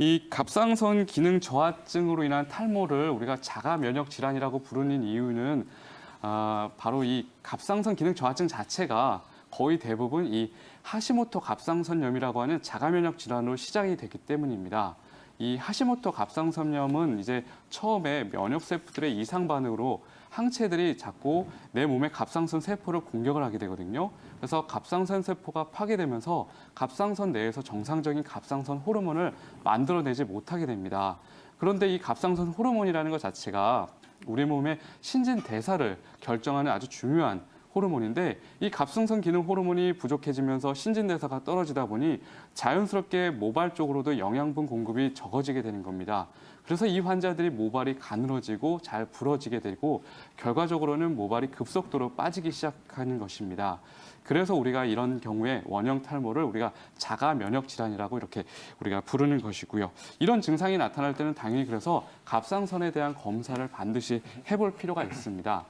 이 갑상선 기능 저하증으로 인한 탈모를 우리가 자가 면역 질환이라고 부르는 이유는 아, 바로 이 갑상선 기능 저하증 자체가 거의 대부분 이 하시모토 갑상선염이라고 하는 자가 면역 질환으로 시작이 되기 때문입니다. 이 하시모토 갑상선염은 이제 처음에 면역 세포들의 이상 반응으로 항체들이 자꾸 내 몸의 갑상선 세포를 공격을 하게 되거든요. 그래서 갑상선 세포가 파괴되면서 갑상선 내에서 정상적인 갑상선 호르몬을 만들어내지 못하게 됩니다. 그런데 이 갑상선 호르몬이라는 것 자체가 우리 몸의 신진 대사를 결정하는 아주 중요한 호르몬인데 이 갑상선 기능 호르몬이 부족해지면서 신진대사가 떨어지다 보니 자연스럽게 모발 쪽으로도 영양분 공급이 적어지게 되는 겁니다. 그래서 이 환자들이 모발이 가늘어지고 잘 부러지게 되고 결과적으로는 모발이 급속도로 빠지기 시작하는 것입니다. 그래서 우리가 이런 경우에 원형 탈모를 우리가 자가 면역 질환이라고 이렇게 우리가 부르는 것이고요. 이런 증상이 나타날 때는 당연히 그래서 갑상선에 대한 검사를 반드시 해볼 필요가 있습니다.